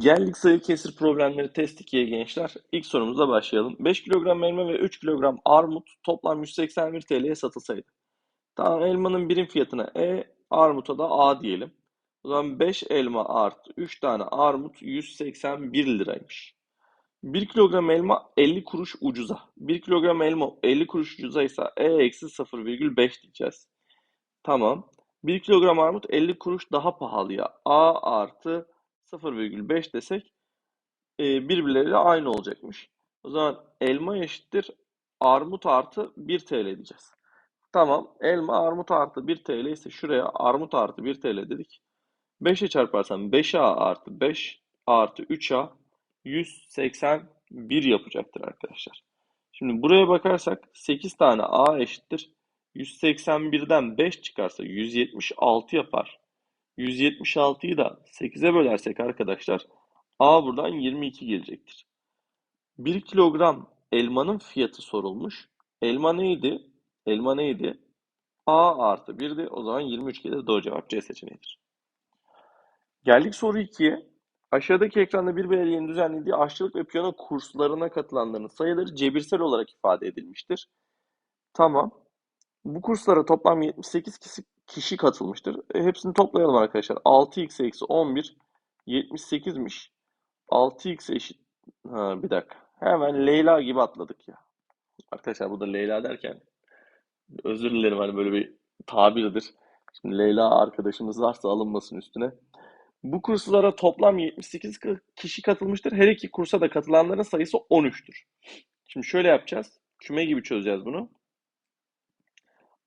Geldik sayı kesir problemleri test 2'ye gençler. İlk sorumuza başlayalım. 5 kilogram elma ve 3 kilogram armut toplam 181 TL'ye satılsaydı. Tamam elmanın birim fiyatına E, armuta da A diyelim. O zaman 5 elma artı 3 tane armut 181 liraymış. 1 kilogram elma 50 kuruş ucuza. 1 kilogram elma 50 kuruş ucuza ise E eksi 0,5 diyeceğiz. Tamam. 1 kilogram armut 50 kuruş daha pahalıya. A artı 0,5 desek e, birbirleriyle aynı olacakmış. O zaman elma eşittir armut artı 1 TL diyeceğiz. Tamam. Elma armut artı 1 TL ise şuraya armut artı 1 TL dedik. 5'e çarparsam 5A artı 5 artı 3A 181 yapacaktır arkadaşlar. Şimdi buraya bakarsak 8 tane A eşittir. 181'den 5 çıkarsa 176 yapar. 176'yı da 8'e bölersek arkadaşlar A buradan 22 gelecektir. 1 kilogram elmanın fiyatı sorulmuş. Elma neydi? Elma neydi? A artı 1'di. O zaman 23 gelir. Doğru cevap C seçeneğidir. Geldik soru 2'ye. Aşağıdaki ekranda bir belediyenin düzenlediği aşçılık ve piyano kurslarına katılanların sayıları cebirsel olarak ifade edilmiştir. Tamam. Bu kurslara toplam 78 kişi, kişi katılmıştır. E, hepsini toplayalım arkadaşlar. 6x eksi 11 78'miş. 6x eşit. Ha, bir dakika. Hemen Leyla gibi atladık ya. Arkadaşlar burada Leyla derken özür dilerim hani böyle bir tabirdir. Şimdi Leyla arkadaşımız varsa alınmasın üstüne. Bu kurslara toplam 78 kişi katılmıştır. Her iki kursa da katılanların sayısı 13'tür. Şimdi şöyle yapacağız. Küme gibi çözeceğiz bunu.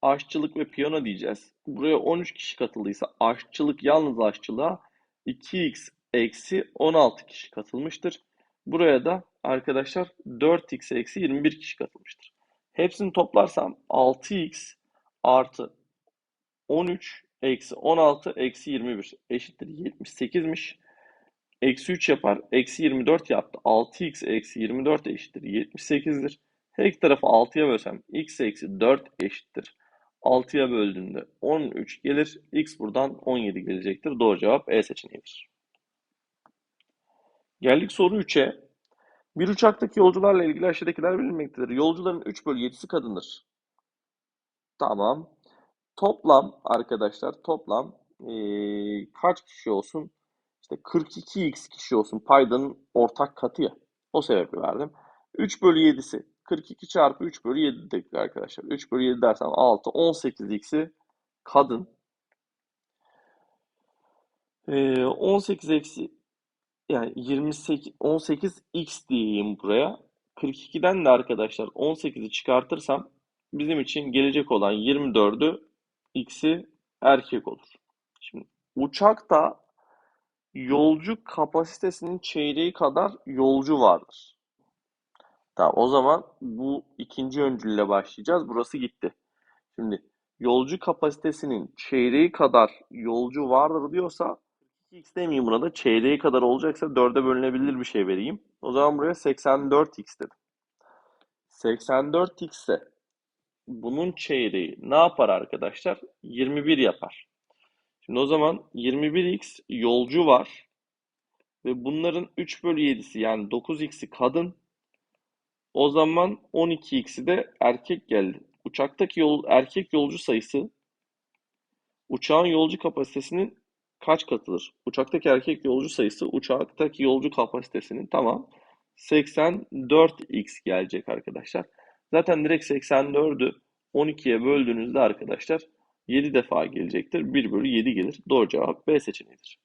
Aşçılık ve piyano diyeceğiz. Buraya 13 kişi katıldıysa aşçılık yalnız aşçılığa 2x eksi 16 kişi katılmıştır. Buraya da arkadaşlar 4x eksi 21 kişi katılmıştır. Hepsini toplarsam 6x artı 13 eksi 16 eksi 21 eşittir 78'miş. Eksi 3 yapar. Eksi 24 yaptı. 6x eksi 24 eşittir 78'dir. Her iki tarafı 6'ya bölsem x eksi 4 eşittir. 6'ya böldüğünde 13 gelir. X buradan 17 gelecektir. Doğru cevap E seçeneğidir. Geldik soru 3'e. Bir uçaktaki yolcularla ilgili aşağıdakiler bilinmektedir. Yolcuların 3 bölü 7'si kadındır. Tamam. Toplam arkadaşlar toplam ee, kaç kişi olsun? İşte 42x kişi olsun. Paydanın ortak katı ya. O sebeple verdim. 3 bölü 7'si 42 çarpı 3 bölü 7 dedik arkadaşlar. 3 bölü 7 dersem 6. 18x'i kadın. Ee, 18 eksi yani 28 18x diyeyim buraya. 42'den de arkadaşlar 18'i çıkartırsam bizim için gelecek olan 24'ü x'i erkek olur. Şimdi uçakta yolcu kapasitesinin çeyreği kadar yolcu vardır. Tamam o zaman bu ikinci öncülle başlayacağız. Burası gitti. Şimdi yolcu kapasitesinin çeyreği kadar yolcu vardır diyorsa 2x demeyeyim buna da çeyreği kadar olacaksa 4'e bölünebilir bir şey vereyim. O zaman buraya 84x dedim. 84x ise bunun çeyreği ne yapar arkadaşlar? 21 yapar. Şimdi o zaman 21x yolcu var. Ve bunların 3 bölü 7'si yani 9x'i kadın. O zaman 12x'i de erkek geldi. Uçaktaki yol, erkek yolcu sayısı uçağın yolcu kapasitesinin kaç katıdır? Uçaktaki erkek yolcu sayısı uçaktaki yolcu kapasitesinin tamam 84x gelecek arkadaşlar. Zaten direkt 84'ü 12'ye böldüğünüzde arkadaşlar 7 defa gelecektir. 1 bölü 7 gelir. Doğru cevap B seçeneğidir.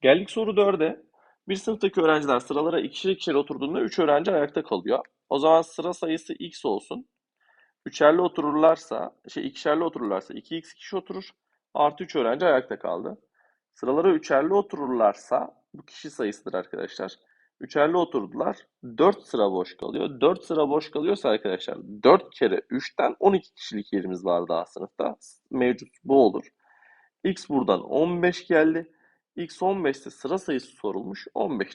Geldik soru 4'e. Bir sınıftaki öğrenciler sıralara ikişer ikişer oturduğunda 3 öğrenci ayakta kalıyor. O zaman sıra sayısı x olsun. Üçerli otururlarsa, şey ikişerli otururlarsa 2x kişi oturur. Artı 3 öğrenci ayakta kaldı. Sıralara üçerli otururlarsa bu kişi sayısıdır arkadaşlar. Üçerli oturdular. 4 sıra boş kalıyor. 4 sıra boş kalıyorsa arkadaşlar 4 kere 3'ten 12 kişilik yerimiz var daha sınıfta. Mevcut bu olur. X buradan 15 geldi. X 15'te sıra sayısı sorulmuş. 15.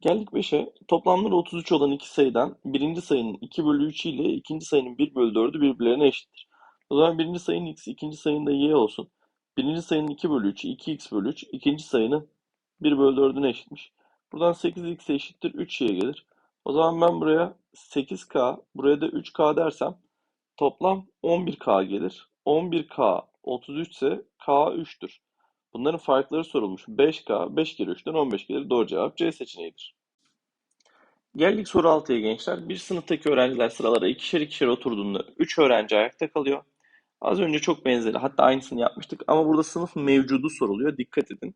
Geldik 5'e. Toplamları 33 olan iki sayıdan birinci sayının 2 bölü 3 ile ikinci sayının 1 bölü 4'ü birbirlerine eşittir. O zaman birinci sayının x, ikinci sayının da y olsun. Birinci sayının 2 bölü 3'ü 2x bölü 3, ikinci sayının 1 bölü 4'üne eşitmiş. Buradan 8x eşittir 3y gelir. O zaman ben buraya 8k, buraya da 3k dersem toplam 11k gelir. 11k 33 ise k 3'tür. Bunların farkları sorulmuş. 5k, 5 kere 3'ten 15 gelir. Doğru cevap C seçeneğidir. Geldik soru 6'ya gençler. Bir sınıftaki öğrenciler sıralara ikişer ikişer oturduğunda 3 öğrenci ayakta kalıyor. Az önce çok benzeri hatta aynısını yapmıştık ama burada sınıf mevcudu soruluyor. Dikkat edin.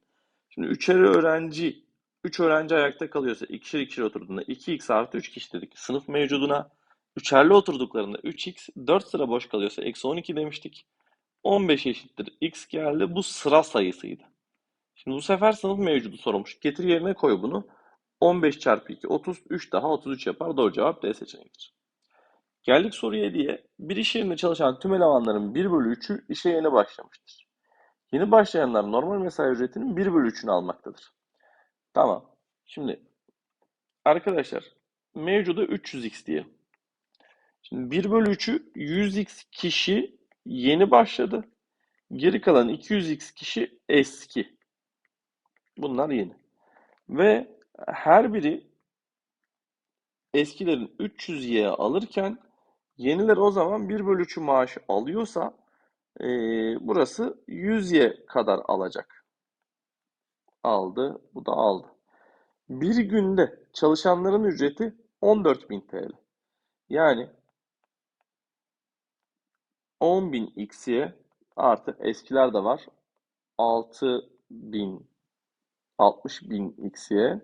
Şimdi üçer öğrenci 3 öğrenci ayakta kalıyorsa ikişer ikişer oturduğunda 2x artı 3 kişi dedik. Sınıf mevcuduna üçerli oturduklarında 3x 4 sıra boş kalıyorsa eksi 12 demiştik. 15 eşittir x geldi. Bu sıra sayısıydı. Şimdi bu sefer sınıf mevcudu sorulmuş. Getir yerine koy bunu. 15 çarpı 2 30 3 daha 33 yapar. Doğru cevap D seçeneğidir. Geldik soru 7'ye. Bir iş yerinde çalışan tüm elemanların 1 bölü 3'ü işe yeni başlamıştır. Yeni başlayanlar normal mesai ücretinin 1 bölü 3'ünü almaktadır. Tamam. Şimdi arkadaşlar mevcuda 300x diye. Şimdi 1 bölü 3'ü 100x kişi yeni başladı. Geri kalan 200x kişi eski. Bunlar yeni. Ve her biri eskilerin 300y alırken yeniler o zaman 1 bölü 3'ü maaş alıyorsa e, burası 100y kadar alacak. Aldı. Bu da aldı. Bir günde çalışanların ücreti 14.000 TL. Yani 10.000 x'ye artı eskiler de var. 6.000 60.000 x'ye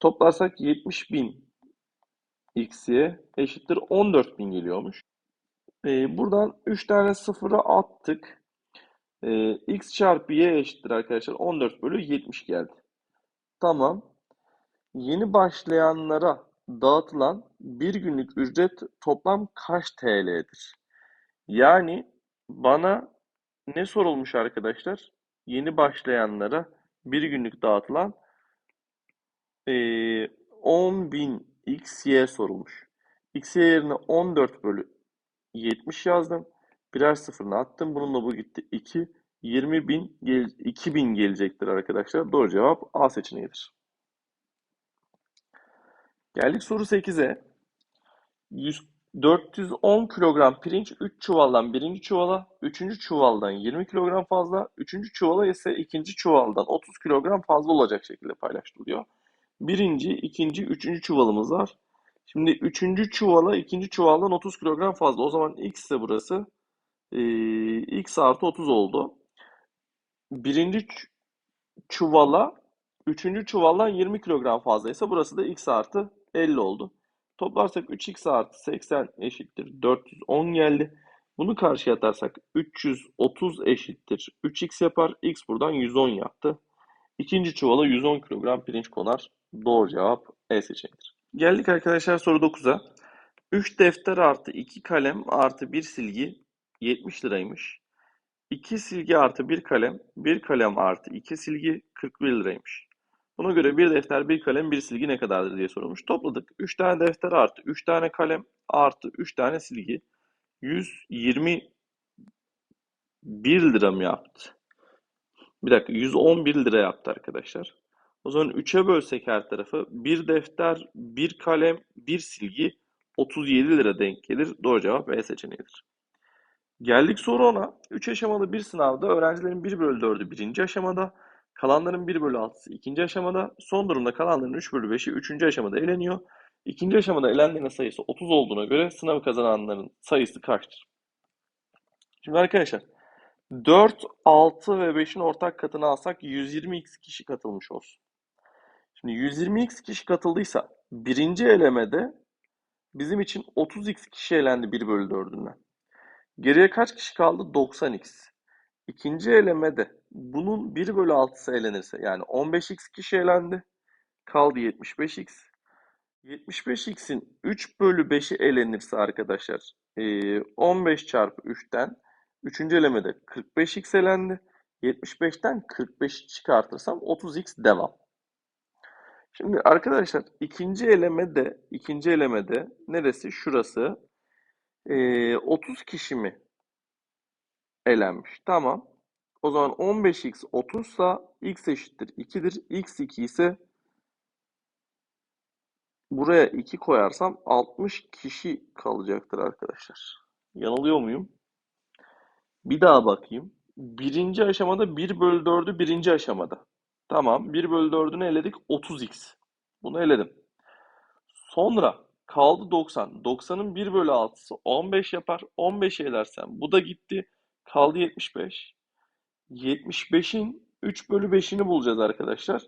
toplarsak 70.000 x'ye eşittir 14.000 geliyormuş. Ee, buradan 3 tane sıfırı attık. Ee, x çarpı y eşittir arkadaşlar 14 bölü 70 geldi. Tamam. Yeni başlayanlara dağıtılan bir günlük ücret toplam kaç TL'dir? Yani bana ne sorulmuş arkadaşlar? Yeni başlayanlara bir günlük dağıtılan e, 10.000 xy sorulmuş. xy yerine 14 bölü 70 yazdım. Birer sıfırını attım. Bununla bu gitti 2. 20.000 gel 2000 gelecektir arkadaşlar. Doğru cevap A seçeneğidir. Geldik soru 8'e. 100, 410 kilogram pirinç 3 çuvaldan birinci çuvala, 3. çuvaldan 20 kilogram fazla, 3. çuvala ise ikinci çuvaldan 30 kilogram fazla olacak şekilde paylaştırılıyor. Birinci, ikinci, üçüncü çuvalımız var. Şimdi üçüncü çuvala ikinci çuvaldan 30 kilogram fazla. O zaman x ise burası e, x artı 30 oldu. Birinci çuvala üçüncü çuvaldan 20 kilogram fazlaysa burası da x artı 50 oldu. Toplarsak 3x artı 80 eşittir 410 geldi. Bunu karşıya atarsak 330 eşittir 3x yapar. x buradan 110 yaptı. İkinci çuvala 110 kilogram pirinç konar. Doğru cevap E seçeneğidir. Geldik arkadaşlar soru 9'a. 3 defter artı 2 kalem artı 1 silgi 70 liraymış. 2 silgi artı 1 kalem, 1 kalem artı 2 silgi 41 liraymış. Buna göre bir defter, bir kalem, bir silgi ne kadardır diye sorulmuş. Topladık. 3 tane defter artı 3 tane kalem artı 3 tane silgi 121 lira mı yaptı? Bir dakika 111 lira yaptı arkadaşlar. O zaman 3'e bölsek her tarafı bir defter, bir kalem, bir silgi 37 lira denk gelir. Doğru cevap B seçeneğidir. Geldik soru 10'a. 3 aşamalı bir sınavda öğrencilerin 1 bölü 4'ü birinci aşamada, kalanların 1 bölü 6'sı ikinci aşamada, son durumda kalanların 3 bölü 5'i üçüncü aşamada eleniyor. İkinci aşamada elenlerin sayısı 30 olduğuna göre sınavı kazananların sayısı kaçtır? Şimdi arkadaşlar 4, 6 ve 5'in ortak katını alsak 120x kişi katılmış olsun. Şimdi 120x kişi katıldıysa birinci elemede bizim için 30x kişi elendi 1 bölü 4'ünden. Geriye kaç kişi kaldı? 90x. İkinci elemede bunun 1 bölü 6'sı elenirse yani 15x kişi elendi. Kaldı 75x. 75x'in 3 bölü 5'i elenirse arkadaşlar 15 çarpı 3'ten 3. elemede 45x elendi. 75'ten 45'i çıkartırsam 30x devam. Şimdi arkadaşlar ikinci elemede ikinci elemede neresi? Şurası. Ee, 30 kişi mi elenmiş? Tamam. O zaman 15x 30 ise x eşittir 2'dir. x 2 ise buraya 2 koyarsam 60 kişi kalacaktır arkadaşlar. Yanılıyor muyum? Bir daha bakayım. Birinci aşamada 1 bölü 4'ü birinci aşamada. Tamam. 1 bölü 4'ünü eledik. 30x. Bunu eledim. Sonra kaldı 90. 90'ın 1 bölü 6'sı 15 yapar. 15'i elersem bu da gitti. Kaldı 75. 75'in 3 bölü 5'ini bulacağız arkadaşlar.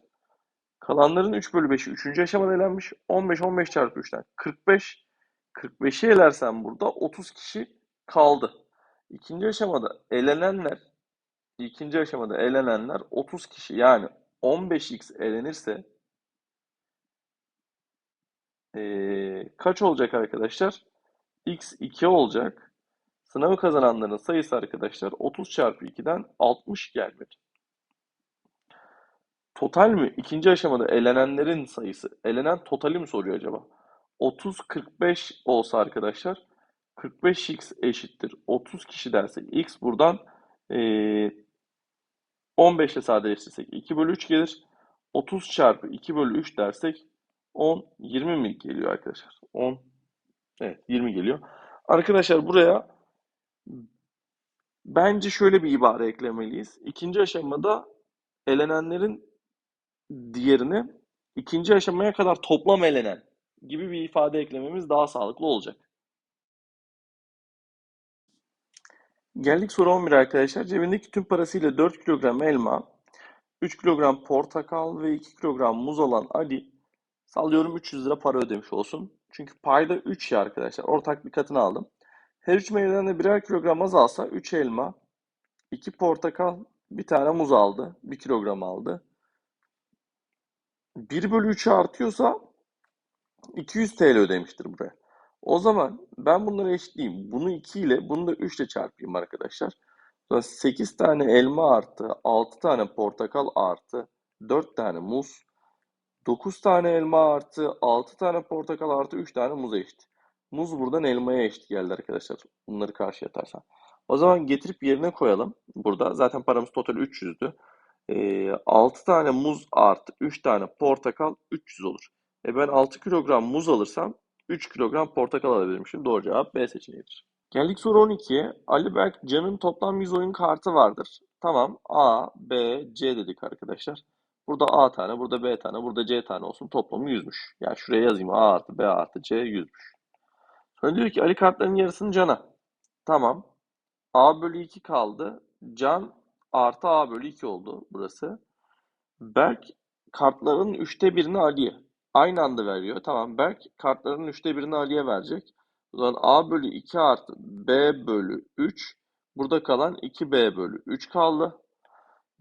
Kalanların 3 bölü 5'i 3. aşamada elenmiş. 15, 15 çarpı 3'ten 45. 45'i elersem burada 30 kişi kaldı. İkinci aşamada elenenler ikinci aşamada elenenler 30 kişi yani 15x elenirse ee, kaç olacak arkadaşlar? x 2 olacak. Sınavı kazananların sayısı arkadaşlar 30 çarpı 2'den 60 gelmedi. Total mi? İkinci aşamada elenenlerin sayısı. Elenen totali mi soruyor acaba? 30 45 olsa arkadaşlar 45x eşittir 30 kişi dersek x buradan ee, 15 ile sadeleştirsek 2 bölü 3 gelir. 30 çarpı 2 bölü 3 dersek 10 20 mi geliyor arkadaşlar? 10 evet 20 geliyor. Arkadaşlar buraya bence şöyle bir ibare eklemeliyiz. İkinci aşamada elenenlerin diğerini ikinci aşamaya kadar toplam elenen gibi bir ifade eklememiz daha sağlıklı olacak. Geldik soru 11 arkadaşlar. Cebindeki tüm parasıyla 4 kilogram elma, 3 kilogram portakal ve 2 kilogram muz olan Ali sallıyorum 300 lira para ödemiş olsun. Çünkü payda 3 ya arkadaşlar. Ortak bir katını aldım. Her üç meyveden de birer kilogram az alsa 3 elma, 2 portakal, bir tane muz aldı. 1 kilogram aldı. 1 bölü 3'ü artıyorsa 200 TL ödemiştir buraya. O zaman ben bunları eşitleyeyim. Bunu 2 ile bunu da 3 ile çarpayım arkadaşlar. Sonra 8 tane elma artı 6 tane portakal artı 4 tane muz 9 tane elma artı 6 tane portakal artı 3 tane muz eşit. Muz buradan elmaya eşit geldi arkadaşlar. Bunları karşıya atarsan. O zaman getirip yerine koyalım. Burada zaten paramız total 300'dü. Ee, 6 tane muz artı 3 tane portakal 300 olur. E ben 6 kilogram muz alırsam 3 kilogram portakal alabilirmişim. Doğru cevap B seçeneğidir. Geldik soru 12'ye. Ali Berk Can'ın toplam 100 oyun kartı vardır. Tamam. A, B, C dedik arkadaşlar. Burada A tane, burada B tane, burada C tane olsun. Toplamı 100'müş. Yani şuraya yazayım. A artı B artı C 100'müş. Sonra diyor ki Ali kartların yarısını Can'a. Tamam. A bölü 2 kaldı. Can artı A bölü 2 oldu burası. Berk kartların üçte birini Ali'ye. Aynı anda veriyor. Tamam. Berk kartların üçte birini Ali'ye verecek. O zaman A bölü 2 artı B bölü 3. Burada kalan 2B bölü 3 kaldı.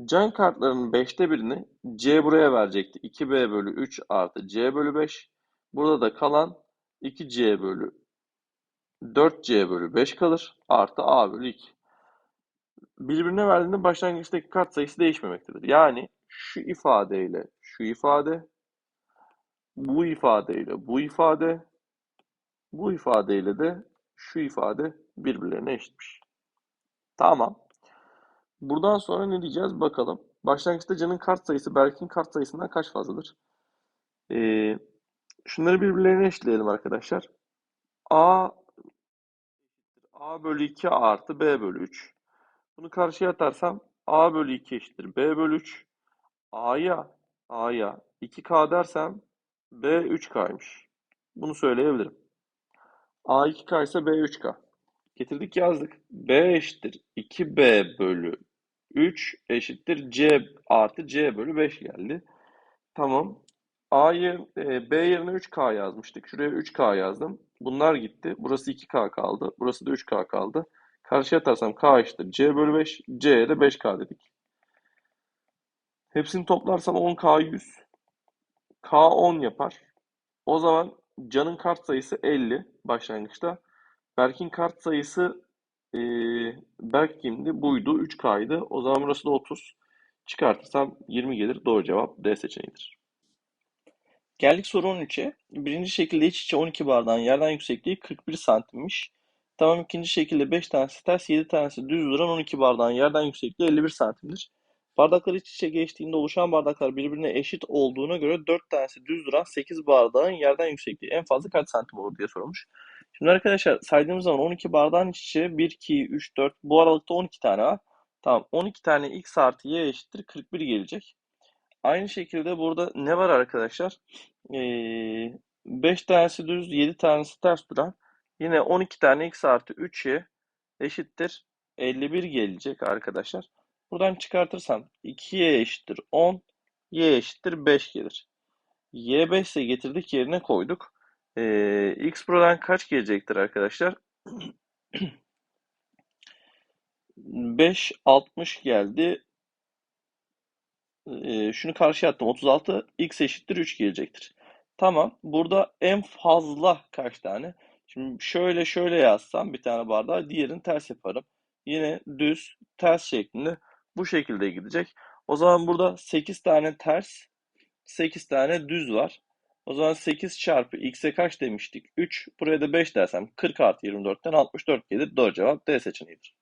Can kartlarının 5'te birini C buraya verecekti. 2B bölü 3 artı C bölü 5. Burada da kalan 2C bölü 4C bölü 5 kalır. Artı A bölü 2. Birbirine verdiğinde başlangıçtaki kart sayısı değişmemektedir. Yani şu ifadeyle şu ifade, bu ifadeyle bu ifade, bu ifadeyle de şu ifade birbirlerine eşitmiş. Tamam. Buradan sonra ne diyeceğiz bakalım. Başlangıçta Can'ın kart sayısı Berk'in kart sayısından kaç fazladır? Ee, şunları birbirlerine eşitleyelim arkadaşlar. A A bölü 2 artı B bölü 3. Bunu karşıya atarsam A bölü 2 eşittir B bölü 3. A'ya A'ya 2K dersem B 3K'ymış. Bunu söyleyebilirim. A 2K ise B 3K. Getirdik yazdık. B eşittir 2B bölü 3 eşittir C artı C bölü 5 geldi. Tamam. A yer, e, B yerine 3K yazmıştık. Şuraya 3K yazdım. Bunlar gitti. Burası 2K kaldı. Burası da 3K kaldı. Karşıya atarsam K eşittir C bölü 5. C'ye de 5K dedik. Hepsini toplarsam 10K 100. K 10 yapar. O zaman Can'ın kart sayısı 50 başlangıçta. Berk'in kart sayısı e, Berk kimdi? Buydu. 3K'ydı. O zaman burası da 30. Çıkartırsam 20 gelir. Doğru cevap D seçeneğidir. Geldik soru 13'e. Birinci şekilde iç içe 12 bardağın yerden yüksekliği 41 santimmiş. Tamam ikinci şekilde 5 tanesi ters 7 tanesi düz duran 12 bardağın yerden yüksekliği 51 santimdir. Bardaklar iç içe geçtiğinde oluşan bardaklar birbirine eşit olduğuna göre 4 tanesi düz duran 8 bardağın yerden yüksekliği en fazla kaç santim olur diye sorulmuş. Şimdi arkadaşlar saydığımız zaman 12 bardağın iç içe 1, 2, 3, 4 bu aralıkta 12 tane var. Tamam 12 tane x artı y eşittir 41 gelecek. Aynı şekilde burada ne var arkadaşlar? Ee, 5 tanesi düz 7 tanesi ters duran. Yine 12 tane x artı 3y eşittir 51 gelecek arkadaşlar. Buradan çıkartırsam 2y eşittir 10, y eşittir 5 gelir. y 5 ise getirdik yerine koyduk. Ee, x buradan kaç gelecektir arkadaşlar? 5, 60 geldi. Ee, şunu karşıya attım. 36, x eşittir 3 gelecektir. Tamam. Burada en fazla kaç tane? Şimdi şöyle şöyle yazsam bir tane bardağı diğerini ters yaparım. Yine düz, ters şeklinde bu şekilde gidecek. O zaman burada 8 tane ters, 8 tane düz var. O zaman 8 çarpı x'e kaç demiştik? 3. Buraya da 5 dersem 40 artı 24'ten 64 gelir. Doğru cevap D seçeneğidir.